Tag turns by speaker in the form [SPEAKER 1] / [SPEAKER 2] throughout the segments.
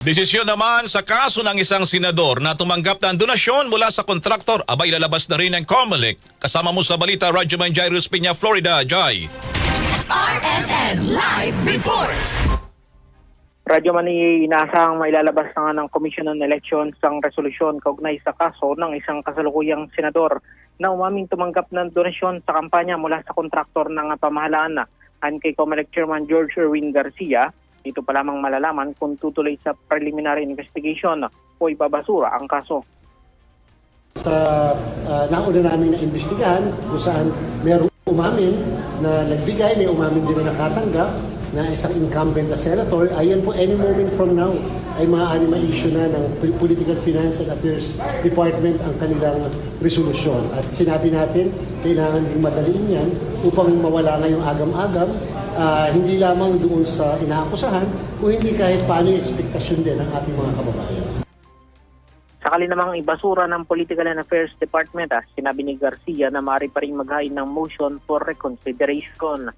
[SPEAKER 1] Desisyon naman sa kaso ng isang senador na tumanggap ng donasyon mula sa kontraktor, abay lalabas na rin ang COMELEC. Kasama mo sa balita, Radyo Man Jairus Piña, Florida, Jai.
[SPEAKER 2] RMN Live Report!
[SPEAKER 3] Radyo Mani, inaasahang mailalabas na nga ng Commission on Elections ang resolusyon kaugnay sa kaso ng isang kasalukuyang senador na umaming tumanggap ng donasyon sa kampanya mula sa kontraktor ng pamahalaan. Ayon kay COMELEC Chairman George Erwin Garcia, dito pa lamang malalaman kung tutuloy sa preliminary investigation o ibabasura ang kaso.
[SPEAKER 4] sa uh, nauna namin na imbestigahan kung saan mayroong umamin na nagbigay, may umamin din na nakatanggap na isang incumbent na senator, ayan po any moment from now ay maaari ma-issue na ng Political Finance and Affairs Department ang kanilang resolusyon. At sinabi natin, kailangan din madaliin yan upang mawala ngayong agam-agam, ah, hindi lamang doon sa inaakusahan, kung hindi kahit paano yung expectation din ng ating mga kababayan.
[SPEAKER 3] Sakali namang ibasura ng Political and Affairs Department, ah, sinabi ni Garcia na maaari pa rin maghain ng motion for reconsideration.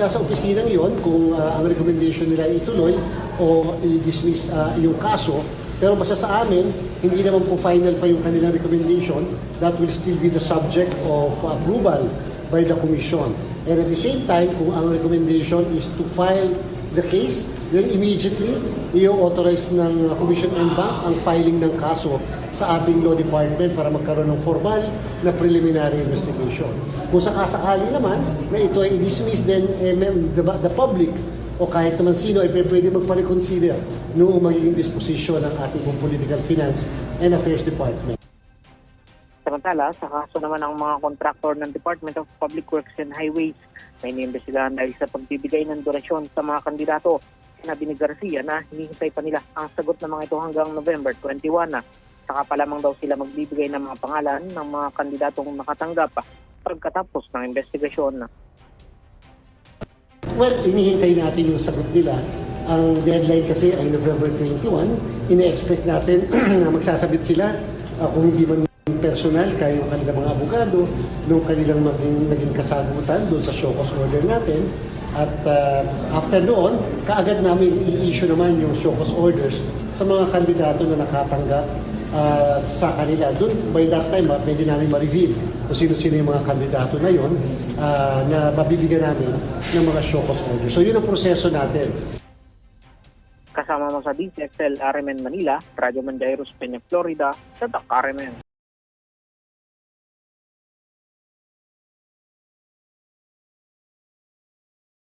[SPEAKER 4] nasa opisinang yon kung ah, ang recommendation nila ay ituloy o i-dismiss ah, yung kaso. Pero basta sa amin, hindi naman po final pa yung kanilang recommendation. That will still be the subject of approval by the Commission. And at the same time, kung ang recommendation is to file the case, then immediately, i-authorize ng uh, Commission and Bank ang filing ng kaso sa ating law department para magkaroon ng formal na preliminary investigation. Kung sakasakali naman na ito ay i-dismiss, then eh, the, the public o kahit naman sino ay pwede magpa-reconsider noong magiging disposisyon ng ating Political Finance and Affairs Department.
[SPEAKER 3] Samantala, sa kaso naman ng mga kontraktor ng Department of Public Works and Highways, may iniimbestigahan dahil sa pagbibigay ng donasyon sa mga kandidato. Sinabi ni Garcia na hinihintay pa nila ang sagot ng mga ito hanggang November 21 na. Saka pa lamang daw sila magbibigay ng mga pangalan ng mga kandidatong nakatanggap pa pagkatapos ng investigasyon.
[SPEAKER 4] Well, inihintay natin yung sagot nila. Ang deadline kasi ay November 21. Ine-expect natin na magsasabit sila uh, kung hindi man personal, yung kanilang mga abogado, nung kanilang maging, naging kasagutan doon sa show cause order natin. At uh, after noon, kaagad namin i-issue naman yung show cause orders sa mga kandidato na nakatanggap uh, sa kanila. Doon, by that time, uh, pwede namin ma-reveal kung sino-sino yung mga kandidato na yon uh, na mabibigyan namin ng mga show cause orders. So yun ang proseso natin.
[SPEAKER 3] Kasama mo sa DCXL RMN Manila, Radyo Manjairos, Peña, Florida, sa TAC RMN.